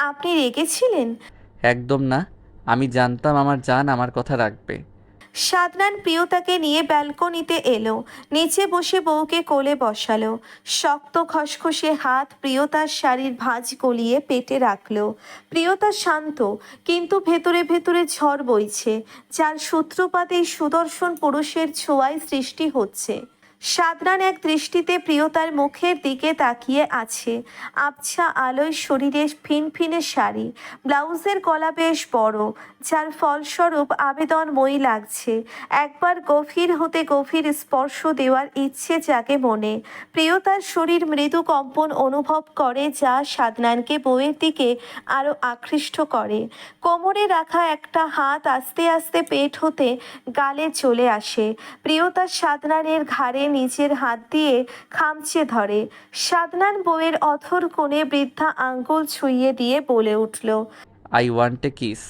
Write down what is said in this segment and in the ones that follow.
আপনি রেগেছিলেন? একদম না। আমি জানতাম আমার জান আমার কথা রাখবে। সাদনান প্রিয়তাকে নিয়ে ব্যালকনিতে এলো নিচে বসে বউকে কোলে বসালো শক্ত খসখসে হাত প্রিয়তার শাড়ির ভাঁজ গলিয়ে পেটে রাখল। প্রিয়তা শান্ত কিন্তু ভেতরে ভেতরে ঝড় বইছে যার সূত্রপাত এই সুদর্শন পুরুষের ছোঁয়ায় সৃষ্টি হচ্ছে। সাদনান এক দৃষ্টিতে প্রিয়তার মুখের দিকে তাকিয়ে আছে। আবছা আলোয় শরীরে ফিনফিনে শাড়ি। ব্লাউজের গলা বেশ বড়, যার ফলস্বরূপ আবেদনময়ী লাগছে। একবার গভীর হতে গভীর স্পর্শ দেওয়ার ইচ্ছে জাগে মনে। প্রিয়তার শরীর মৃদু কম্পন অনুভব করে, যা সাদনানকে বইয়ের দিকে আরও আকৃষ্ট করে। কোমরে রাখা একটা হাত আস্তে আস্তে পেট হতে গালে চলে আসে। প্রিয়তা সাদনানের ঘাড়ে নিজের হাত দিয়ে খামচে ধরে। সাদনান বউয়ের অথর কোণে বৃদ্ধা আঙ্গুল ছুঁয়ে দিয়ে বলে উঠল আই ওয়ান্ট এ কিস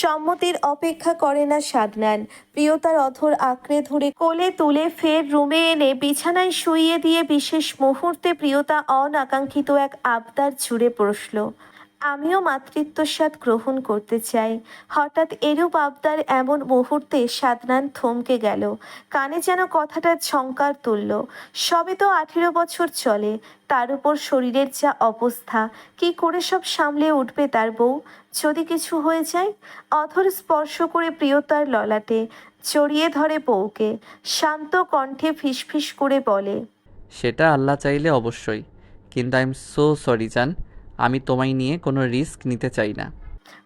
সম্মতির অপেক্ষা করে না সাদনান প্রিয়তার অথর আঁকড়ে ধরে কোলে তুলে ফের রুমে এনে বিছানায় শুইয়ে দিয়ে বিশেষ মুহূর্তে প্রিয়তা অনাকাঙ্ক্ষিত এক আবদার জুড়ে বসল। আমিও মাতৃত্বস্বাদ গ্রহণ করতে চাই। হঠাৎ এরূপ আবদার এমন মুহূর্তে সাদনান থমকে গেল। কানে যেন কথাটা ঝঙ্কার তুলল। সবে তো আঠেরো বছর চলে। তার উপর শরীরের যা অবস্থা, কি করে সব সামলে উঠবে তার বউ? যদি কিছু হয়ে যায়? অথর স্পর্শ করে প্রিয়তার ললাটে, জড়িয়ে ধরে বউকে। শান্ত কণ্ঠে ফিসফিস করে বলে, সেটা আল্লাহ চাইলে অবশ্যই, কিন্তু আই এম সো সরি, জান। আমি তোমায় নিয়ে কোনো রিস্ক নিতে চাই না।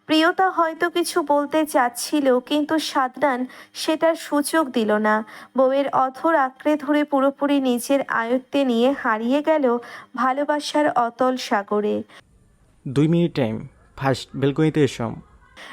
প্রিয়তা হয়তো কিছু বলতে চাচ্ছিল কিন্তু সাদনান সেটার সুযোগ দিল না। বউয়ের অথর আঁকড়ে ধরে পুরোপুরি নিজের আয়ত্তে নিয়ে হারিয়ে গেল ভালোবাসার অতল সাগরে। দুই মিনিট টাইম ফার্স্ট বেলকনিতে এসো।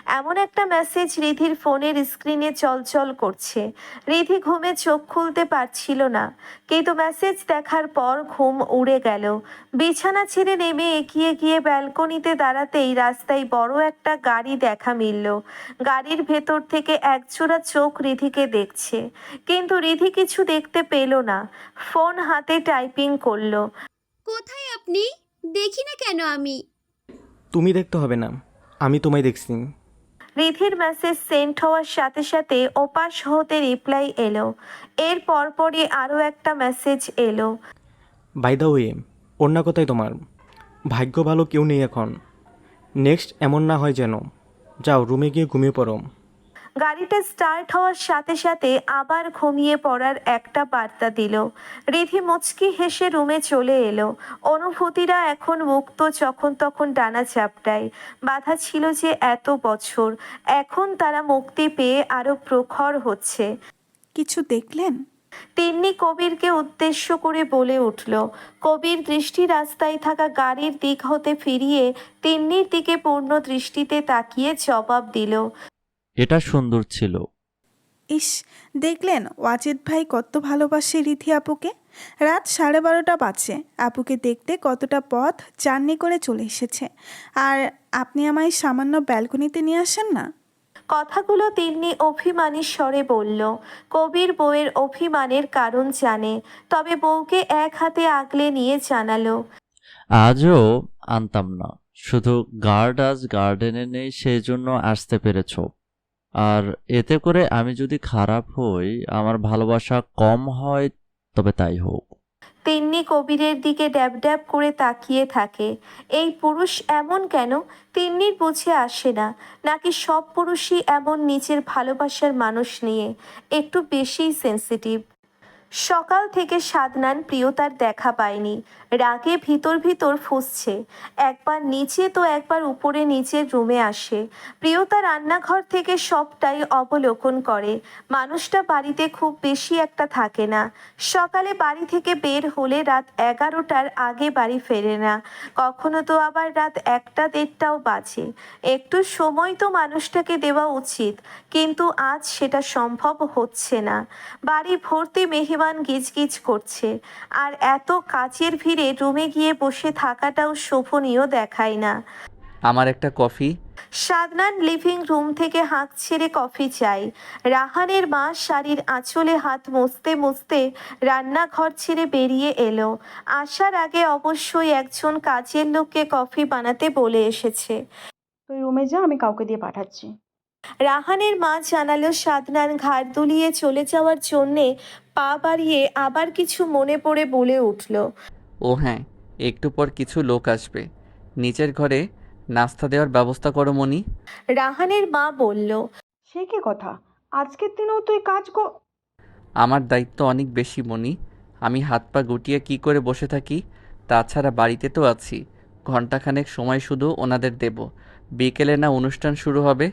এমন একটা মেসেজ রিধির ফোনের স্ক্রিনে চলচল করছে। রিধি ঘুমে চোখ খুলতে পারছিল না। কিন্তু মেসেজ দেখার পর ঘুম উড়ে গেল। বিছানা ছেড়ে নেমে এগিয়ে গিয়ে ব্যালকনিতে দাঁড়াতেই রাস্তায় বড় একটা গাড়ি দেখা মিলল। গাড়ির ভেতর থেকে একজোড়া চোখ রিধিকে দেখছে। কিন্তু রিধি কিছু দেখতে পেল না। ফোন হাতে টাইপিং করল। কোথায় আপনি? দেখি না কেন আমি। তুমি দেখতে হবে না। আমি তোমায় দেখছি। রিধির মেসেজ সেন্ড হওয়ার সাথে সাথে ওপাশ হতে রিপ্লাই এলো। এর পরপরই আরও একটা মেসেজ এলো। বাই দ্য ওয়ে অন্য কথাই তোমার। ভাগ্য ভালো কেউ নেই এখন। নেক্সট এমন না হয় যেন। যাও রুমে গিয়ে ঘুমিয়ে পড়ো। গাড়িটা স্টার্ট হওয়ার সাথে সাথে আবার ঘুমিয়ে পড়ার একটা বার্তা দিল। রিধি মুচকি হেসে রুমে চলে এলো। অনুভূতিরা এখন মুক্ত যখন তখন ডানা চাপটায় বাধা ছিল যে এত বছর। এখন তারা মুক্তি পেয়ে আরও প্রখর হচ্ছে। কিছু দেখলেন? তিন্নি কবিরকে উদ্দেশ্য করে বলে উঠল কবির দৃষ্টি রাস্তায় থাকা গাড়ির দিক হতে ফিরিয়ে তিন্নির দিকে পূর্ণ দৃষ্টিতে তাকিয়ে জবাব দিল এটা সুন্দর ছিল। ইস দেখলেন ওয়াজিদ ভাই কত ভালোবাসে রিধি আপুকে? রাত সাড়ে বারোটা বাজে আপুকে দেখতে কতটা পথ জার্নি করে চলে এসেছে। আর আপনি আমায় সামান্য ব্যালকনিতে নিয়ে আসেন না? কথাগুলো তিন্নি অভিমানী স্বরে বলল। কবির বউয়ের অভিমানের কারণ জানে তবে বউকে এক হাতে আগলে নিয়ে জানালো। আজও আনতাম না। শুধু গার্ড আজ গার্ডেনে নেই সেই জন্য আসতে পেরেছ। আর এতে করে আমি যদি খারাপ হই, আমার ভালোবাসা কম হয়, তবে তাই হোক। তিন্নি কবিরের দিকে ড্যাব ড্যাব করে তাকিয়ে থাকে। এই পুরুষ এমন কেন? তিন্নির বুঝে আসে না। নাকি সব পুরুষই এমন নিজের ভালোবাসার মানুষ নিয়ে? একটু বেশি সেন্সিটিভ সকাল থেকে সাদনান প্রিয়তার দেখা পায়নি। রাগে ভিতর ভিতর ফুসছে। একবার নিচে তো একবার উপরে নিচের রুমে আসে। প্রিয়তা রান্নাঘর থেকে সবটাই অবলোকন করে। মানুষটা বাড়িতে খুব বেশি একটা থাকে না। সকালে বাড়ি থেকে বের হলে রাত এগারোটার আগে বাড়ি ফেরে না। কখনো তো আবার রাত একটা দেড়টাও বাজে। একটু সময় তো মানুষটাকে দেওয়া উচিত, কিন্তু আজ সেটা সম্ভব হচ্ছে না। বাড়ি ভর্তি মেহমান গিজগিজ করছে। আর এত কাচের ভিড়ে রুমে গিয়ে বসে থাকাটাও শোভনীয় দেখায় না। আমার একটা কফি? সাদনান লিভিং রুম থেকে হাঁক ছেড়ে কফি চাই। রাহানের মা শাড়ির আঁচলে হাত মুছতে মুছতে রান্নাঘর ছেড়ে বেরিয়ে এলো। আসার আগে অবশ্যই একজন কাজের লোককে কফি বানাতে বলে এসেছে। তুই রুমে যা আমি কাউকে দিয়ে পাঠাচ্ছি। রাহানের মা জানালো সাদনান ঘাড় দুলিয়ে চলে যাওয়ার জন্যে পা বাড়িয়ে আবার কিছু মনে পড়ে বলে উঠল। ও হ্যাঁ একটু পর কিছু লোক আসবে। নিচের ঘরে নাস্তা দেওয়ার ব্যবস্থা করো মনি। রাহানের মা বলল সে কি কথা? আজকের দিনেও তুই কাজ কর। আমার দায়িত্ব অনেক বেশি মনি। আমি হাত পা গুটিয়ে কি করে বসে থাকি? তাছাড়া বাড়িতে তো আছি। ঘন্টাখানেক সময় শুধু ওনাদের দেব। বিকেলে না অনুষ্ঠান শুরু হবে?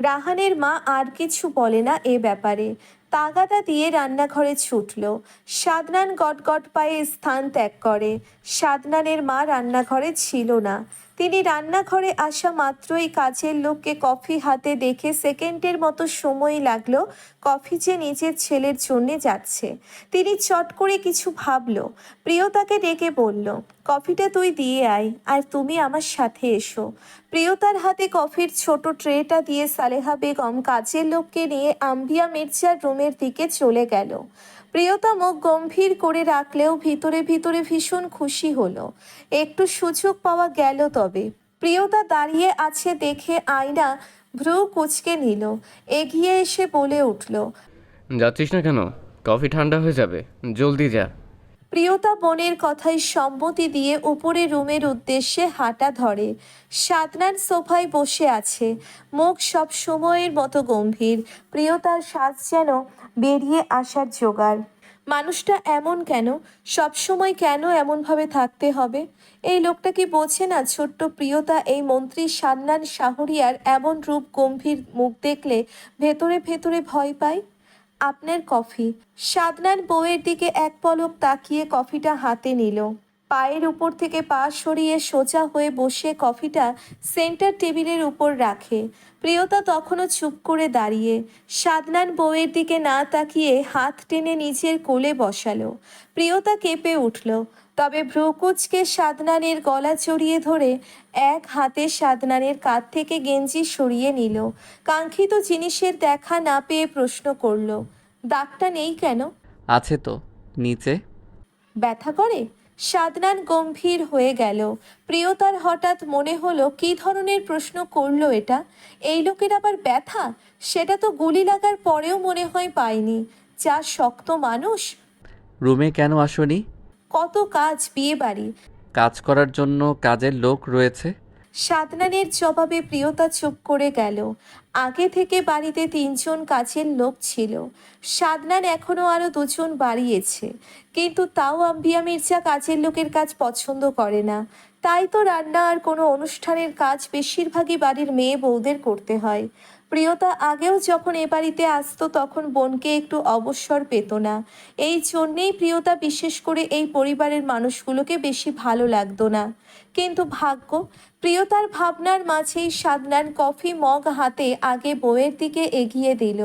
রাহানের মা আর কিছু বলে না এ ব্যাপারে। তাগাদা দিয়ে রান্নাঘরে ছুটল। সাদনান গটগট পায়ে স্থান ত্যাগ করে। সাদনানের মা রান্নাঘরে ছিল না। তিনি রান্নাঘরে আসা মাত্রই কাজের লোককে কফি হাতে দেখে সেকেন্ডের মতো সময় লাগল কফি যে নিজের ছেলের জন্যে যাচ্ছে। তিনি চট করে কিছু ভাবলো। প্রিয়তাকে ডেকে বলল, কফিটা তুই দিয়ে আয় আর তুমি আমার সাথে এসো। প্রিয়তার হাতে কফির ছোট ট্রেটা দিয়ে সালেহা বেগম কাজের লোককে নিয়ে আম্বিয়া মির্জার রুমের দিকে চলে গেল। প্রিয়তা মুখ গম্ভীর করে রাখলেও ভিতরে ভিতরে ভীষণ খুশি হলো। একটু সুযোগ পাওয়া গেল তবে। প্রিয়তা দাঁড়িয়ে আছে দেখে আয়না ভ্রু কুচকে নিল। এগিয়ে এসে বলে উঠল, যাচ্ছিস না কেন? কফি ঠান্ডা হয়ে যাবে। জলদি যা। প্রিয়তা বোনের কথায় সম্মতি দিয়ে উপরে রুমের উদ্দেশ্যে হাঁটা ধরে। সাদনান সোফায় বসে আছে। মুখ সব সময়ের মতো গম্ভীর। প্রিয়তার শ্বাস যেন বেরিয়ে আসার জোগাড়। মানুষটা এমন কেন? সব সময় কেন এমনভাবে থাকতে হবে? এই লোকটা কি বোঝে না ছোট্ট প্রিয়তা এই মন্ত্রী সান্নান শাহরিয়ার এমন রূপ গম্ভীর মুখ দেখলে ভেতরে ভেতরে ভয় পায়? আপনার কফি। সাদনার বউয়ের দিকে এক পলক তাকিয়ে কফিটা হাতে নিল। পায়ের উপর থেকে পা সরিয়ে সোজা হয়ে বসে কফিটা সেন্টার টেবিলের উপর রাখে। প্রিয়তা তখনও চুপ করে দাঁড়িয়ে সাদনান বউয়ের দিকে না তাকিয়ে হাত টেনে নিজের কোলে বসালো। প্রিয়তা কেঁপে উঠল। তবে ভ্রুকুচকে সাদনানের গলা চড়িয়ে ধরে এক হাতে সাদনানের কাঁধ থেকে গেঞ্জি সরিয়ে নিল। কাঙ্ক্ষিত জিনিসের দেখা না পেয়ে প্রশ্ন করল দাগটা নেই কেন? আছে তো নিচে। ব্যথা করে? সাদনান গম্ভীর হয়ে গেল। প্রিয়তার হঠাৎ মনে হলো কী ধরনের প্রশ্ন করল এটা? এই লোকের আবার ব্যথা? সেটা তো গুলি লাগার পরেও মনে হয় পায়নি। যা শক্ত মানুষ। রুমে কেন আসনি? কত কাজ বিয়ে বাড়ি। কাজ করার জন্য কাজের লোক রয়েছে? সাদনানের জবাবে প্রিয়তা চুপ করে গেল। আগে থেকে বাড়িতে তিনজন কাজের লোক ছিল। সাদনান এখনও আরও দুজন বাড়িয়েছে। কিন্তু তাও আম্বিয়া মির্জা কাজের লোকের কাজ পছন্দ করে না। তাই তো রান্না আর কোনো অনুষ্ঠানের কাজ বেশিরভাগই বাড়ির মেয়ে বউদের করতে হয়। প্রিয়তা আগেও যখন এ বাড়িতে আসতো, তখন বোনকে একটু অবসর পেত না। এই জন্যেই প্রিয়তা বিশেষ করে এই পরিবারের মানুষগুলোকে বেশি ভালো লাগতো না। কিন্তু ভাগ্য, প্রিয়তার ভাবনার মাঝেই সাদনান কফি মগ হাতে আগে বউয়ের দিকে এগিয়ে দিল।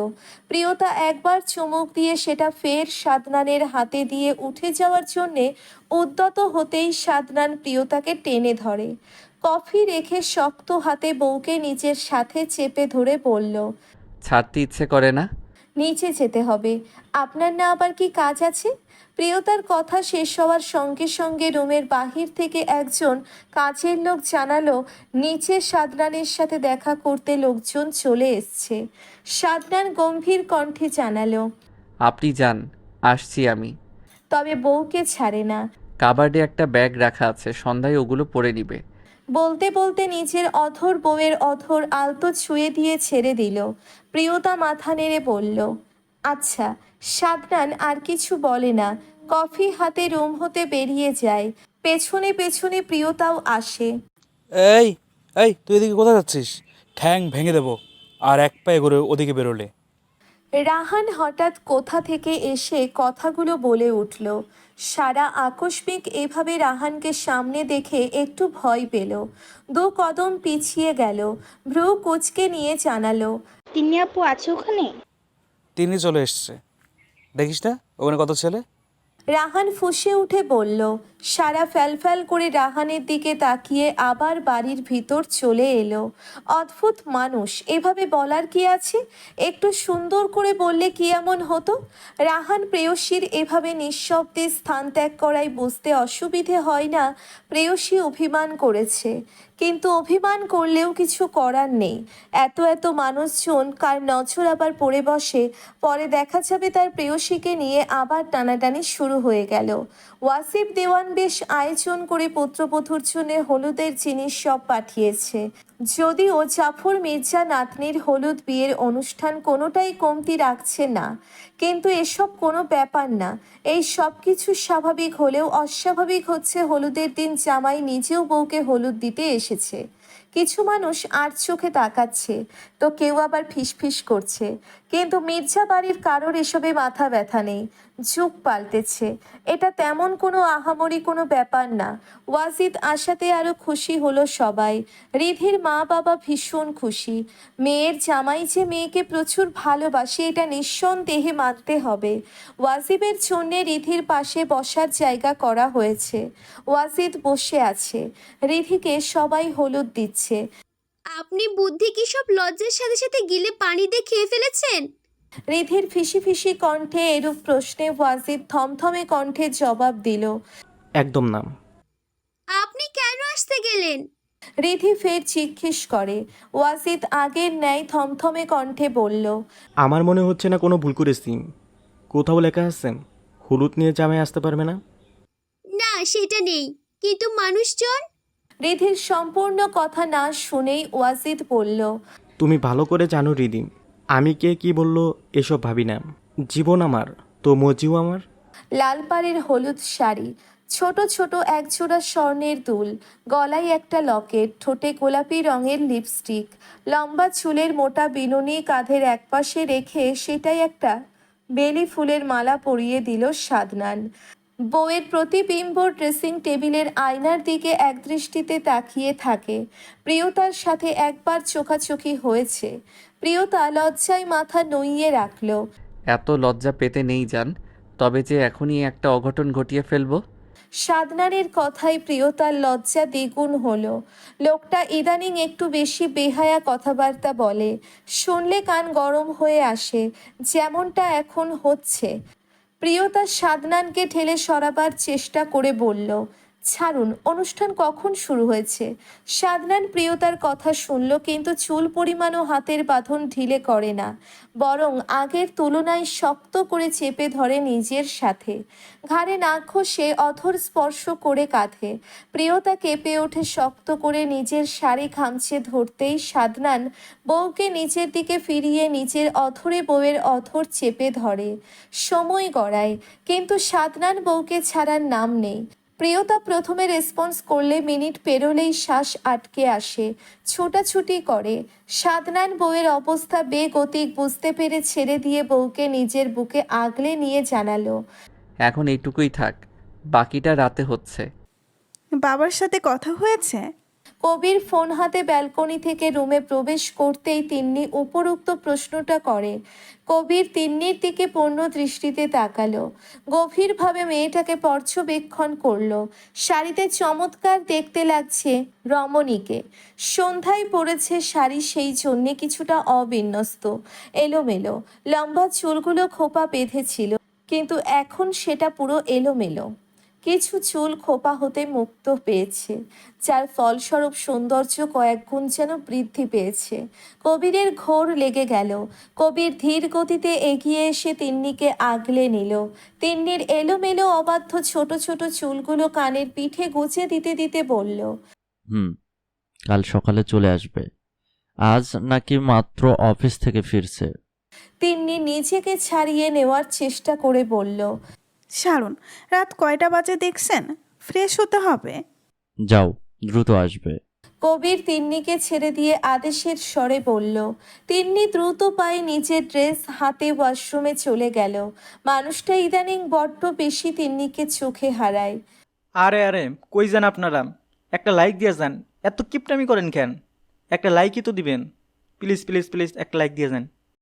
প্রিয়তা একবার চুমুক দিয়ে সেটা ফের সাদনানের হাতে দিয়ে উঠে যাওয়ার জন্যে উদ্যত হতেই সাদনান প্রিয়তাকে টেনে ধরে। কফি রেখে শক্ত হাতে বউকে নিজের সাথে চেপে ধরে বলল ছাড়তে ইচ্ছে করে না? নিচে যেতে হবে। আপনার না আবার কি কাজ আছে? প্রিয়তার কথা শেষ হওয়ার সঙ্গে সঙ্গে রুমের বাহির থেকে একজন কাজের লোক জানালো নিচে সাদনানের সাথে দেখা করতে লোকজন চলে এসছে। সাদনান গম্ভীর কণ্ঠে জানালো আপনি যান আসছি আমি। তবে বউকে ছাড়ে না। কাবার্ডে একটা ব্যাগ রাখা আছে সন্ধ্যায় ওগুলো পরে নিবে। বলতে বলতে নিজের অথর বউয়ের অথর আলতো ছুঁয়ে দিয়ে ছেড়ে দিল। প্রিয়তা মাথা নেড়ে বলল আচ্ছা সাদনান আর কিছু বলে না। কফি হাতে রুম হতে বেরিয়ে যায়। পেছনে পেছনে প্রিয়তাও আসে। এই এই, তুই এদিকে কোথায় যাচ্ছিস? ঠ্যাং ভেঙে দেবো। আর এক পায়ে করে ওদিকে বেরোলে। রাহান হঠাৎ কোথা থেকে এসে কথাগুলো বলে উঠল। সারা আকস্মিক এভাবে রাহানকে সামনে দেখে একটু ভয় পেল। দু কদম পিছিয়ে গেল। ভ্রু কুচকে নিয়ে জানালো তিনি আপু আছে ওখানে? তিনি চলে এসছে। দেখিস না ওখানে কত ছেলে? রাহান ফুঁসে উঠে বলল সারা ফ্যালফ্যাল করে রাহানের দিকে তাকিয়ে আবার বাড়ির ভিতর চলে এলো। অদ্ভুত মানুষ, এভাবে বলার কি আছে? একটু সুন্দর করে বললে কি এমন হতো? রাহান প্রেয়সীর এভাবে নিঃশব্দে স্থান ত্যাগ করায় বুঝতে অসুবিধে হয় না, প্রেয়সী অভিমান করেছে। কিন্তু অভিমান করলেও কিছু করার নেই। এত এত মানুষজন কার নজর আবার পড়ে বসে, পরে দেখা যাবে তার প্রেয়সীকে নিয়ে আবার টানাটানি শুরু হয়ে গেল। ওয়াসিফ দেওয়ান বেশ আয়োজন করে পুত্রবধূর হলুদের জিনিস সব পাঠিয়েছে। যদিও জাফর মির্জা নাতনির হলুদ বিয়ের অনুষ্ঠান কোনোটাই কমতি রাখছে না। কিন্তু এসব কোনো ব্যাপার না। এই সব কিছু স্বাভাবিক হলেও অস্বাভাবিক হচ্ছে হলুদের দিন। জামাই নিজেও বউকে হলুদ দিতে এসেছে। কিছু মানুষ আর চোখে তাকাচ্ছে, তো কেউ আবার ফিসফিস করছে। কিন্তু মির্জা বাড়ির কারোর এসবে মাথা ব্যথা নেই যুগ পাল্টেছে। এটা তেমন কোনো আহামরি কোনো ব্যাপার না। ওয়াজিদ আশাতে আরও খুশি হলো সবাই। রিধির মা বাবা ভীষণ খুশি। মেয়ের জামাই যে মেয়েকে প্রচুর ভালোবাসে, এটা নিঃসন্দেহে মানতে হবে। ওয়াজিবের জন্যে রিধির পাশে বসার জায়গা করা হয়েছে। ওয়াজিদ বসে আছে। রিধিকে সবাই হলুদ দিচ্ছে। আপনি বুদ্ধি কি সব লজ্জার সাথে সাথে গিলে পানি দিয়ে খেয়ে ফেলেছেন? রিধির ফিসি ফিসি কণ্ঠে এরূপ প্রশ্নে ওয়াজিদ থমথমে কণ্ঠে জবাব দিল। একদম নাম। আপনি কেন আসতে গেলেন? রিধি ফের জিজ্ঞেস করে। ওয়াজিদ আগের ন্যায় থমথমে কণ্ঠে বলল আমার মনে হচ্ছে না কোনো ভুল করেছি। কোথাও লেখা আছে হলুদ নিয়ে জামাই আসতে পারবে না? না সেটা নেই। কিন্তু মানুষজন রিধির সম্পূর্ণ কথা না শুনেই ওয়াজিদ বলল তুমি ভালো করে জানো রিদিম আমি কে কি বলল এসব ভাবি না। জীবন আমার তো মজিও আমার? লালপাড়ের হলুদ শাড়ি ছোট ছোট একজোড়া স্বর্ণের দুল গলায় একটা লকেট ঠোঁটে গোলাপি রঙের লিপস্টিক লম্বা চুলের মোটা বিনুনি কাঁধের একপাশে রেখে সেটাই একটা বেলি ফুলের মালা পরিয়ে দিল সাদনান বউয়ের প্রতিবিম্ব ড্রেসিং টেবিলের আয়নার দিকে একদৃষ্টিতে তাকিয়ে থাকে। প্রিয়তার সাথে একবার চোখাচোখি হয়েছে। প্রিয়তা লজ্জায় মাথা নইয়ে রাখল। এত লজ্জা পেতে নেই যান তবে যে এখনই একটা অঘটন ঘটিয়ে ফেলব। সাদনারের কথায় প্রিয়তার লজ্জা দ্বিগুণ হলো। লোকটা ইদানিং একটু বেশি বেহায়া কথাবার্তা বলে। শুনলে কান গরম হয়ে আসে যেমনটা এখন হচ্ছে। প্রিয়তা সাদনানকে ঠেলে সরাবার চেষ্টা করে বলল ছাড়ুন, অনুষ্ঠান কখন শুরু হয়েছে? সাদনান প্রিয়তার কথা শুনল কিন্তু চুল পরিমাণও হাতের বাঁধন ঢিলে করে না। বরং আগের তুলনায় শক্ত করে চেপে ধরে নিজের সাথে। ঘাড়ে না ঘষে অথর স্পর্শ করে কাঁধে। প্রিয়তা কেঁপে ওঠে শক্ত করে নিজের শাড়ি খামছে ধরতেই সাদনান বউকে নিচের দিকে ফিরিয়ে নিজের অথরে বউয়ের অথর চেপে ধরে। সময় গড়ায়, কিন্তু সাদনান বউকে ছাড়ার নাম নেই। প্রিয়তা প্রথমে রেসপন্স করলে মিনিট পেরোলেই শ্বাস আটকে আসে। ছোটাছুটি করে। সাদনান বউয়ের অবস্থা বেগতিক বুঝতে পেরে ছেড়ে দিয়ে বউকে নিজের বুকে আগলে নিয়ে জানালো। এখন এইটুকুই থাক বাকিটা রাতে হচ্ছে। বাবার সাথে কথা হয়েছে? কবির ফোন হাতে ব্যালকনি থেকে রুমে প্রবেশ করতেই তিন্নি উপরোক্ত প্রশ্নটা করে। কবির তিন্নির দিকে পূর্ণ দৃষ্টিতে তাকালো। গভীরভাবে মেয়েটাকে পর্যবেক্ষণ করল। শাড়িতে চমৎকার দেখতে লাগছে রমণীকে। সন্ধ্যায় পড়েছে শাড়ি সেই জন্যে কিছুটা অবিন্যস্ত, এলোমেলো। লম্বা চুলগুলো খোপা বেঁধেছিল, কিন্তু এখন সেটা পুরো এলোমেলো। কিছু চুল খোপা হতে মুক্ত পেয়েছে যার ফলস্বরূপ সৌন্দর্য কয়েক গুণ যেন বৃদ্ধি পেয়েছে। কবিরের ঘোর লেগে গেল। কবির ধীর গতিতে এগিয়ে এসে তিন্নিকে আগলে নিল। তিন্নির এলোমেলো অবাধ্য ছোট ছোট চুলগুলো কানের পিঠে গুজে দিতে দিতে বলল হুম কাল সকালে চলে আসবে। আজ নাকি মাত্র অফিস থেকে ফিরছে। তিন্নি নিজেকে ছাড়িয়ে নেওয়ার চেষ্টা করে বলল সারুন রাত কয়টা বাজে দেখছেন? ফ্রেশ হতে হবে। যাও দ্রুত আসবে। কবির তিন্নিকে ছেড়ে দিয়ে আদেশের স্বরে বলল তিন্নি দ্রুত পায়ে নিজের ড্রেস হাতে ওয়াশরুমে চলে গেল। মানুষটা ইদানিং বড্ড বেশি তিন্নিকে চোখে হারায়। আরে আরে কই যান আপনারা? একটা লাইক দিয়ে যান। এত কিপটামি করেন কেন? একটা লাইকই তো দিবেন। প্লিজ প্লিজ প্লিজ একটা লাইক দিয়ে যান।